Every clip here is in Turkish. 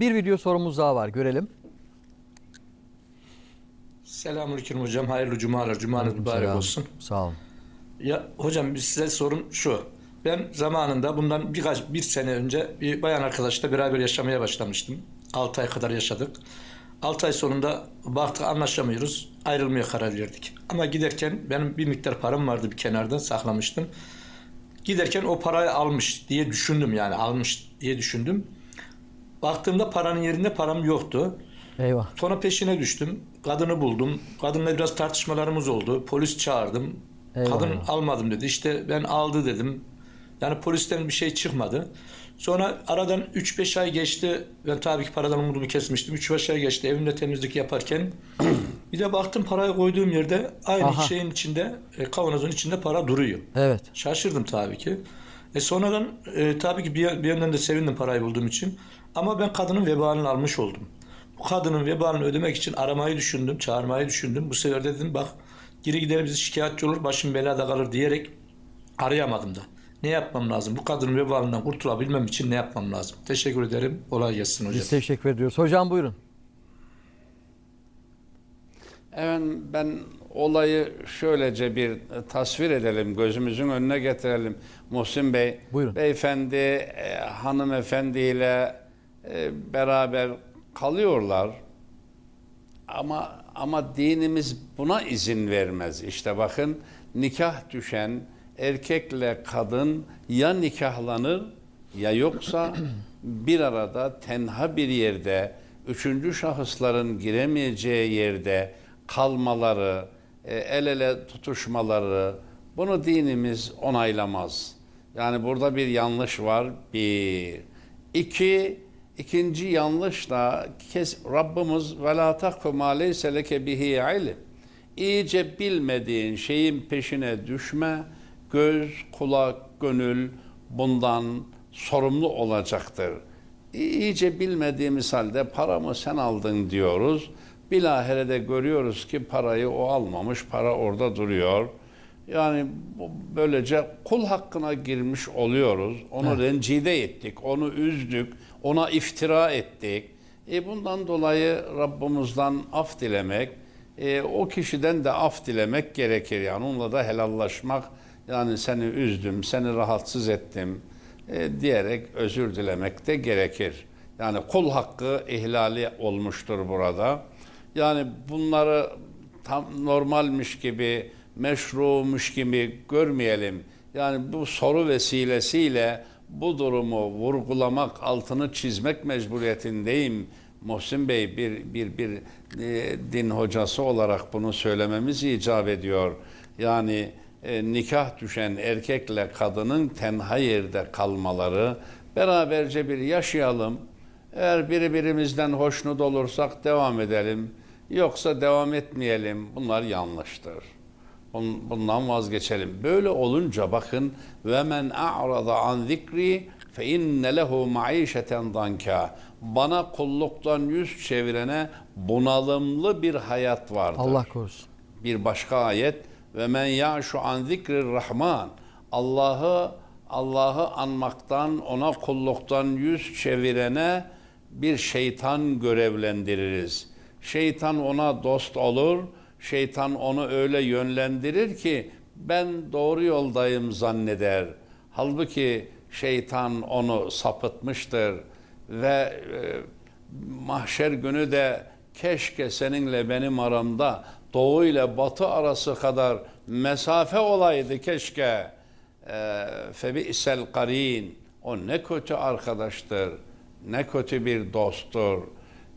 Bir video sorumuz daha var. Görelim. Selamünaleyküm hocam. Hayırlı cumalar. Cumanız mübarek Selam. olsun. Sağ olun. Ya hocam size sorum şu. Ben zamanında bundan birkaç bir sene önce bir bayan arkadaşla beraber yaşamaya başlamıştım. 6 ay kadar yaşadık. 6 ay sonunda baktık anlaşamıyoruz. Ayrılmaya karar verdik. Ama giderken benim bir miktar param vardı bir kenarda saklamıştım. Giderken o parayı almış diye düşündüm yani almış diye düşündüm. Baktığımda paranın yerinde param yoktu. Eyvah. Sonra peşine düştüm. Kadını buldum. Kadınla biraz tartışmalarımız oldu. Polis çağırdım. Eyvah. Kadın almadım dedi. İşte ben aldı dedim. Yani polisten bir şey çıkmadı. Sonra aradan 3-5 ay geçti. Ben tabii ki paradan umudumu kesmiştim. 3-5 ay geçti evimde temizlik yaparken. bir de baktım parayı koyduğum yerde aynı Aha. şeyin içinde, e, kavanozun içinde para duruyor. Evet. Şaşırdım tabii ki. E sonradan e, tabii ki bir, bir yandan da sevindim parayı bulduğum için. Ama ben kadının vebalini almış oldum. Bu kadının vebalini ödemek için aramayı düşündüm, çağırmayı düşündüm. Bu sefer de dedim bak geri gider bizi şikayetçi olur, başım belada kalır diyerek arayamadım da. Ne yapmam lazım? Bu kadının vebalinden kurtulabilmem için ne yapmam lazım? Teşekkür ederim. Kolay gelsin hocam. Biz teşekkür ediyoruz. Hocam buyurun. Efendim ben olayı şöylece bir tasvir edelim, gözümüzün önüne getirelim. Muhsin Bey, Buyurun. beyefendi e, hanımefendiyle e, beraber kalıyorlar. Ama ama dinimiz buna izin vermez. İşte bakın nikah düşen erkekle kadın ya nikahlanır ya yoksa bir arada tenha bir yerde üçüncü şahısların giremeyeceği yerde kalmaları, e, el ele tutuşmaları bunu dinimiz onaylamaz. Yani burada bir yanlış var. Bir. İki, ikinci yanlış da kes, Rabbimiz ve la takfu ma leyse leke bihi ilim. İyice bilmediğin şeyin peşine düşme. Göz, kulak, gönül bundan sorumlu olacaktır. İyice bilmediğimiz halde paramı sen aldın diyoruz. Bilahare görüyoruz ki parayı o almamış, para orada duruyor. Yani böylece kul hakkına girmiş oluyoruz. Onu rencide ettik, onu üzdük, ona iftira ettik. E bundan dolayı Rabbimizden af dilemek, e, o kişiden de af dilemek gerekir. Yani onunla da helallaşmak, yani seni üzdüm, seni rahatsız ettim e, diyerek özür dilemek de gerekir. Yani kul hakkı ihlali olmuştur burada. Yani bunları tam normalmiş gibi, meşrumuş gibi görmeyelim. Yani bu soru vesilesiyle bu durumu vurgulamak, altını çizmek mecburiyetindeyim. Muhsin Bey bir bir bir e, din hocası olarak bunu söylememiz icap ediyor. Yani e, nikah düşen erkekle kadının tenha yerde kalmaları, beraberce bir yaşayalım. Eğer birbirimizden hoşnut olursak devam edelim. Yoksa devam etmeyelim. Bunlar yanlıştır. Bun- Bundan vazgeçelim. Böyle olunca bakın ve men a'rada an zikri fe inne lehu maişeten danka. Bana kulluktan yüz çevirene bunalımlı bir hayat vardır. Allah korusun. Bir başka ayet ve men ya'şu an zikrir rahman. Allah'ı Allah'ı anmaktan, ona kulluktan yüz çevirene bir şeytan görevlendiririz. Şeytan ona dost olur. Şeytan onu öyle yönlendirir ki ben doğru yoldayım zanneder. Halbuki şeytan onu sapıtmıştır ve e, mahşer günü de keşke seninle benim aramda doğu ile batı arası kadar mesafe olaydı keşke. E, Febi'sel karin. O ne kötü arkadaştır. Ne kötü bir dosttur.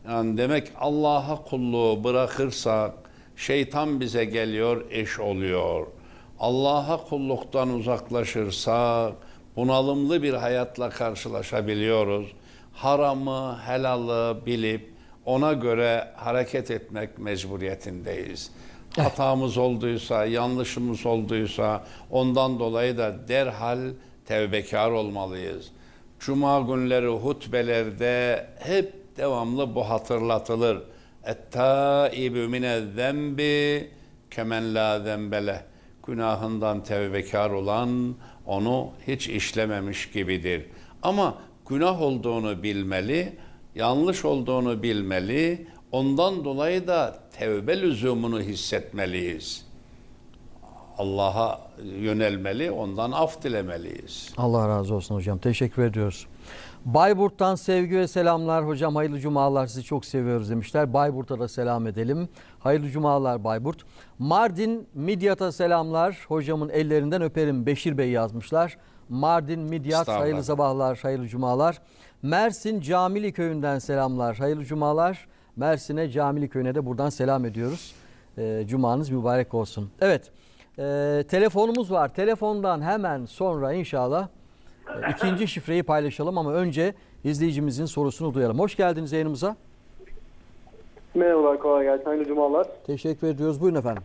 Yani demek Allah'a kulluğu bırakırsak şeytan bize geliyor, eş oluyor. Allah'a kulluktan uzaklaşırsak bunalımlı bir hayatla karşılaşabiliyoruz. Haramı, helalı bilip ona göre hareket etmek mecburiyetindeyiz. Hatamız olduysa, yanlışımız olduysa ondan dolayı da derhal tevbekar olmalıyız. Cuma günleri hutbelerde hep devamlı bu hatırlatılır. Et-taibü mine zembi kemen la zembele. Günahından tevbekar olan onu hiç işlememiş gibidir. Ama günah olduğunu bilmeli. yanlış olduğunu bilmeli. Ondan dolayı da tevbe lüzumunu hissetmeliyiz. Allah'a yönelmeli, ondan af dilemeliyiz. Allah razı olsun hocam. Teşekkür ediyoruz. Bayburt'tan sevgi ve selamlar. Hocam hayırlı cumalar sizi çok seviyoruz demişler. Bayburt'a da selam edelim. Hayırlı cumalar Bayburt. Mardin Midyat'a selamlar. Hocamın ellerinden öperim. Beşir Bey yazmışlar. Mardin Midyat hayırlı sabahlar, hayırlı cumalar. Mersin Camili Köyü'nden selamlar. Hayırlı cumalar. Mersin'e Camili Köyü'ne de buradan selam ediyoruz. Ee, cumanız mübarek olsun. Evet. e, telefonumuz var. Telefondan hemen sonra inşallah e, ikinci şifreyi paylaşalım ama önce izleyicimizin sorusunu duyalım. Hoş geldiniz yayınımıza. Merhabalar, kolay gelsin. Hayırlı cumalar. Teşekkür ediyoruz. Buyurun efendim.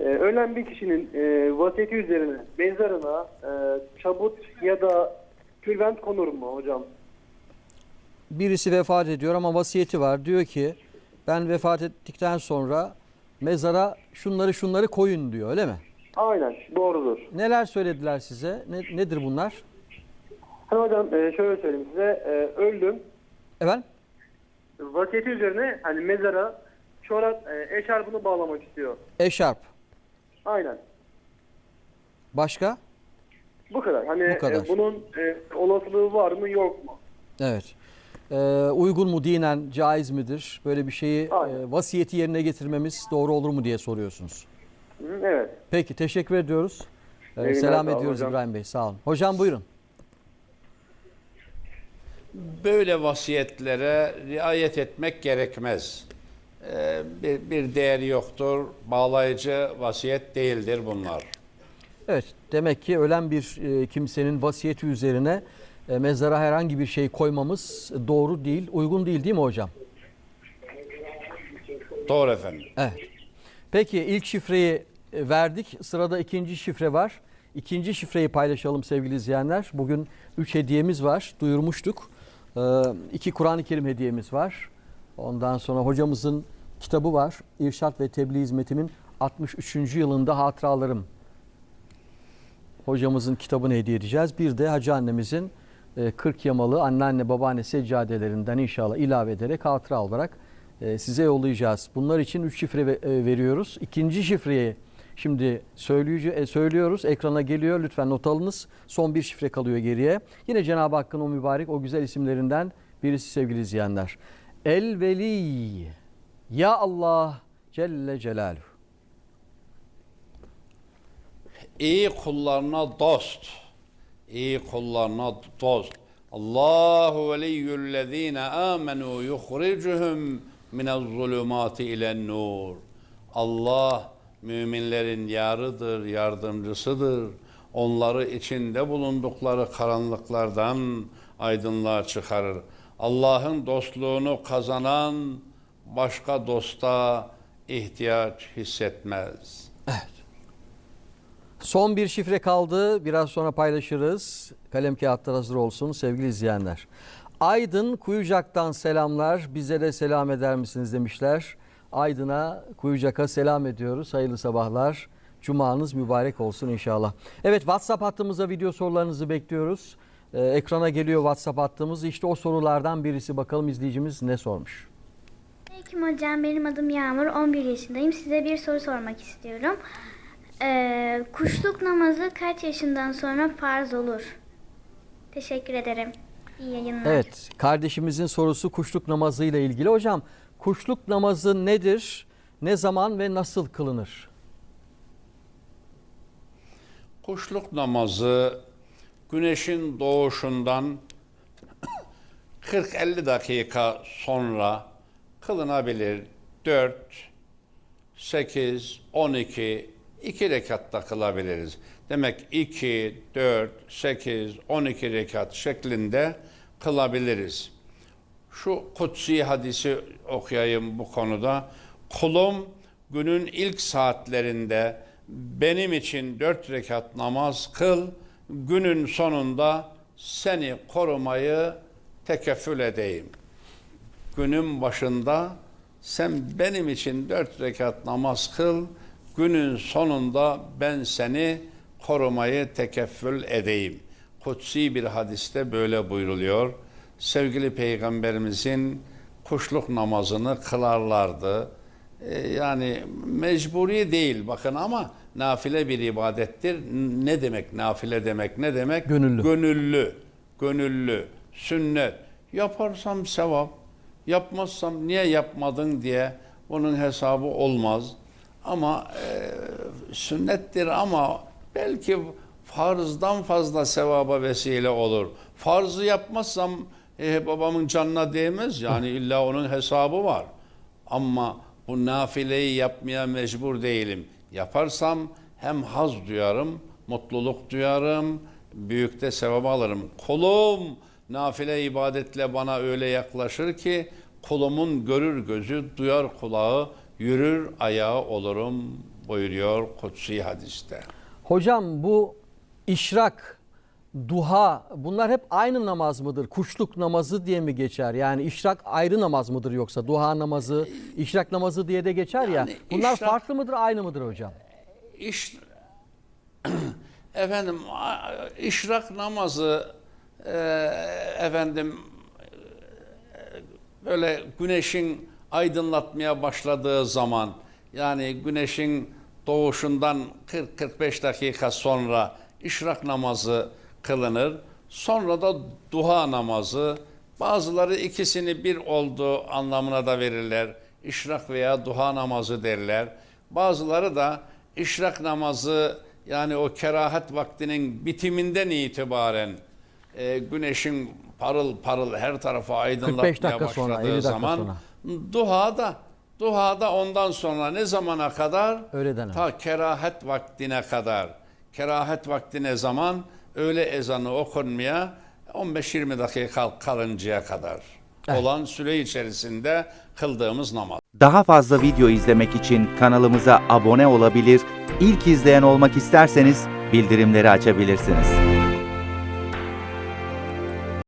Ee, ölen bir kişinin e, vasiyeti üzerine mezarına e, çabut ya da tülbent konur mu hocam? Birisi vefat ediyor ama vasiyeti var. Diyor ki ben vefat ettikten sonra mezara şunları şunları koyun diyor öyle mi? Aynen, doğrudur. Neler söylediler size? Ne, nedir bunlar? Hani hocam e, şöyle söyleyeyim size. E, öldüm. Efendim? Vasiyeti üzerine hani mezara çorap, e, eşarbını bağlamak istiyor. Eşarp. Aynen. Başka? Bu kadar. Hani Bu kadar. e, bunun e, olasılığı var mı yok mu? Evet. Ee, uygun mu dinen caiz midir? Böyle bir şeyi Aynen. e, vasiyeti yerine getirmemiz doğru olur mu diye soruyorsunuz. Evet. Peki teşekkür ediyoruz. Ee, selam ediyoruz hocam. İbrahim Bey. Sağ olun. Hocam buyurun. Böyle vasiyetlere riayet etmek gerekmez. Ee, bir, bir değeri yoktur. Bağlayıcı vasiyet değildir bunlar. Evet, demek ki ölen bir e, kimsenin vasiyeti üzerine e, mezara herhangi bir şey koymamız doğru değil, uygun değil değil mi hocam? Doğru efendim. Evet. Peki ilk şifreyi verdik. Sırada ikinci şifre var. İkinci şifreyi paylaşalım sevgili izleyenler. Bugün üç hediyemiz var. Duyurmuştuk. Ee, Kur'an-ı Kerim hediyemiz var. Ondan sonra hocamızın kitabı var. İrşat ve Tebliğ Hizmetimin 63. yılında hatıralarım. Hocamızın kitabını hediye edeceğiz. Bir de Hacı annemizin e, 40 yamalı anneanne babaanne seccadelerinden inşallah ilave ederek hatıra olarak e, size yollayacağız. Bunlar için 3 şifre ve- e, veriyoruz. İkinci şifreyi şimdi söyleyece- söylüyoruz. Ekrana geliyor. Lütfen not alınız. Son bir şifre kalıyor geriye. Yine Cenab-ı Hakk'ın o mübarek o güzel isimlerinden birisi sevgili izleyenler. El Veli Ya Allah Celle Celaluhu. İyi kullarına dost. İyi kullarına dost. Allahu veliyyüllezine amenu yukhricuhum minez-zulumati ilen-nur. Allah müminlerin yarıdır, yardımcısıdır. Onları içinde bulundukları karanlıklardan aydınlığa çıkarır. Allah'ın dostluğunu kazanan başka dosta ihtiyaç hissetmez. Son bir şifre kaldı. Biraz sonra paylaşırız. Kalem kağıtlar hazır olsun sevgili izleyenler. Aydın Kuyucak'tan selamlar. Bize de selam eder misiniz demişler. Aydın'a, Kuyucak'a selam ediyoruz. Hayırlı sabahlar. Cumanız mübarek olsun inşallah. Evet WhatsApp hattımıza video sorularınızı bekliyoruz. Ee, ekrana geliyor WhatsApp hattımız. İşte o sorulardan birisi. Bakalım izleyicimiz ne sormuş. Aleyküm hocam benim adım Yağmur 11 yaşındayım size bir soru sormak istiyorum. Ee, kuşluk namazı kaç yaşından sonra farz olur? Teşekkür ederim. İyi yayınlar. Evet, kardeşimizin sorusu kuşluk namazı ile ilgili. Hocam, kuşluk namazı nedir? Ne zaman ve nasıl kılınır? Kuşluk namazı güneşin doğuşundan 40-50 dakika sonra kılınabilir. 4, 8, 12, 2 rekatta kılabiliriz. Demek 2, 4, 8, 12 rekat şeklinde kılabiliriz. Şu kutsi hadisi okuyayım bu konuda. Kulum günün ilk saatlerinde benim için dört rekat namaz kıl, günün sonunda seni korumayı tekeffül edeyim. Günün başında sen benim için dört rekat namaz kıl, günün sonunda ben seni korumayı tekeffül edeyim. Kutsi bir hadiste böyle buyruluyor. Sevgili peygamberimizin kuşluk namazını kılarlardı. E, yani mecburi değil bakın ama nafile bir ibadettir. Ne demek nafile demek ne demek? Gönüllü. Gönüllü, gönüllü, sünnet. Yaparsam sevap, yapmazsam niye yapmadın diye bunun hesabı olmaz. Ama e, sünnettir ama belki farzdan fazla sevaba vesile olur. Farzı yapmazsam e, babamın canına değmez yani illa onun hesabı var. Ama bu nafileyi yapmaya mecbur değilim. Yaparsam hem haz duyarım, mutluluk duyarım, büyük de sevap alırım. Kolum nafile ibadetle bana öyle yaklaşır ki kolumun görür gözü, duyar kulağı, yürür ayağı olurum buyuruyor kutsi hadiste. Hocam bu işrak, duha bunlar hep aynı namaz mıdır? Kuşluk namazı diye mi geçer? Yani işrak ayrı namaz mıdır yoksa duha namazı, işrak namazı diye de geçer ya. Yani Bunlar işrak- farklı mıdır, aynı mıdır hocam? İş, efendim işrak namazı e, efendim e, böyle güneşin aydınlatmaya başladığı zaman yani güneşin doğuşundan 40-45 dakika sonra işrak namazı kılınır. Sonra da duha namazı. Bazıları ikisini bir olduğu anlamına da verirler. İşrak veya duha namazı derler. Bazıları da işrak namazı yani o kerahat vaktinin bitiminden itibaren e, güneşin parıl parıl her tarafa aydınlatmaya 45 dakika sonra, başladığı 50 dakika zaman sonra. duha da duha da ondan sonra ne zamana kadar? Öğleden. Ta kerahat vaktine kadar. Kerahat vakti ne zaman? Öğle ezanı okunmaya 15-20 dakika kalıncaya kadar Evet. olan süre içerisinde kıldığımız namaz. Daha fazla video izlemek için kanalımıza abone olabilir, ilk izleyen olmak isterseniz bildirimleri açabilirsiniz.